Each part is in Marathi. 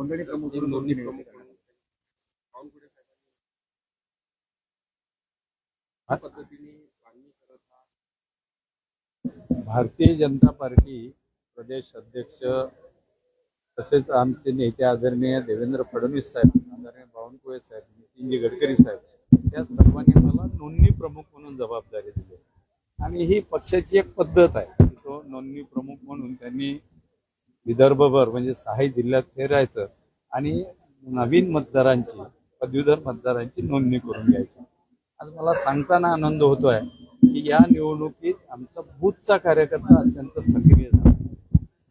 नोंदणी प्रमुख म्हणून नोंदणी नियुक्ती प्रमुख करण्यात म्हणून. बावनकुळे साहेबांनी? त्या पद्धतीने मागणी करत हा भारतीय जनता पार्टी प्रदेश अध्यक्ष तसेच आमचे नेते आदरणीय देवेंद्र फडणवीस साहेब आदरणीय बावनकुळे साहेब नितीनजी गडकरी साहेब या सर्वांनी मला नोंदणी प्रमुख म्हणून जबाबदारी दिली. आणि ही पक्षाची एक पद्धत आहे तो नोंदणी प्रमुख म्हणून त्यांनी विदर्भभर म्हणजे सहाही जिल्ह्यात फिरायचं आणि नवीन मतदारांची पदवीधर मतदारांची नोंदणी करून घ्यायची. आज मला सांगताना आनंद होतो आहे की या निवडणुकीत आमचा बूथचा कार्यकर्ता अत्यंत सक्रिय झाला.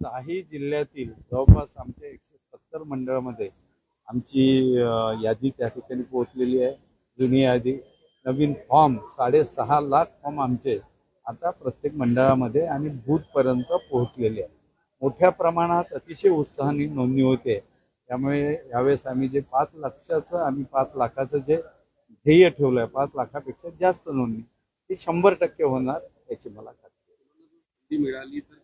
सहाही जिल्ह्यातील जवळपास आमच्या एकशे सत्तर मंडळामध्ये आमची यादी त्या ठिकाणी पोहोचलेली आहे. जुनी यादी नवीन फॉर्म साडेसहा लाख फॉर्म आमचे आता प्रत्येक मंडळामध्ये आणि बूथपर्यंत पोहोचलेले आहे मोठ्या प्रमाणात अतिशय उत्साहाने नोंदणी होते. त्यामुळे यावेळेस आम्ही जे पाच लक्षाचं आम्ही पाच लाखाचं जे ध्येय ठेवलं आहे पाच लाखापेक्षा जास्त नोंदणी ती शंभर टक्के होणार याची मला खात्री मिळाली तर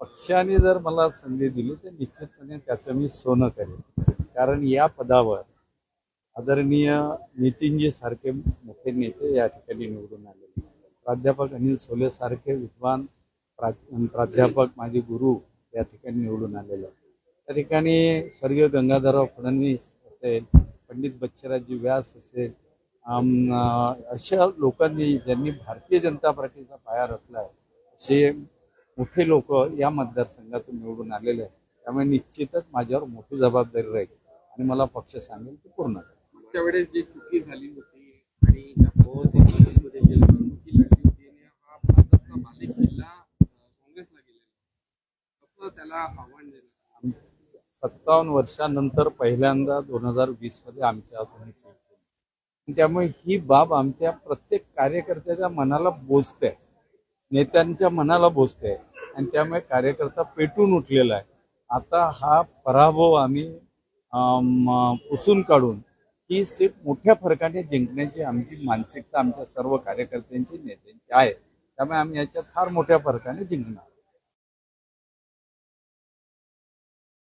पक्षाने जर मला संधी दिली तर निश्चितपणे त्याचं मी सोनं करेन. कारण या पदावर आदरणीय नितीनजी सारखे मोठे नेते या ठिकाणी निवडून आलेले प्राध्यापक अनिल सोले सारखे विद्वान प्रा- प्राध्यापक माझे गुरु या ठिकाणी निवडून आलेले आहेत. त्या ठिकाणी स्वर्गीय गंगाधरराव फडणवीस असेल पंडित बच्चराजी व्यास असेल अशा लोकांनी ज्यांनी भारतीय जनता पार्टीचा पाया रचला आहे असे मोठे लोक या मतदारसंघातून निवडून आलेले आहेत त्यामुळे निश्चितच माझ्यावर मोठी जबाबदारी राहील आणि मला पक्ष सांगेल ते पूर्ण करेल. मागच्या वेळेस जी चुकी झाली होती आणि ज्या निवडणुकी लढली होती हा मालिक किल्ला काँग्रेसला गेलेला. कसं त्याला आव्हान देणार सत्तावन्न वर्षानंतर पहिल्यांदा दोन हजार वीसमध्ये आमच्या हातून सीट त्यामुळे ही बाब आमच्या प्रत्येक कार्यकर्त्याच्या मनाला बोचते नेत्यांच्या मनाला बोचते आणि त्यामुळे कार्यकर्ता पेटून उठलेला आहे. आता हा पराभव आम्ही पुसून काढून ही सीट मोठ्या फरकाने जिंकण्याची आमची मानसिकता आमच्या सर्व कार्यकर्त्यांची नेत्यांची आहे. त्यामुळे आम्ही याच्यात फार मोठ्या फरकाने जिंकणार.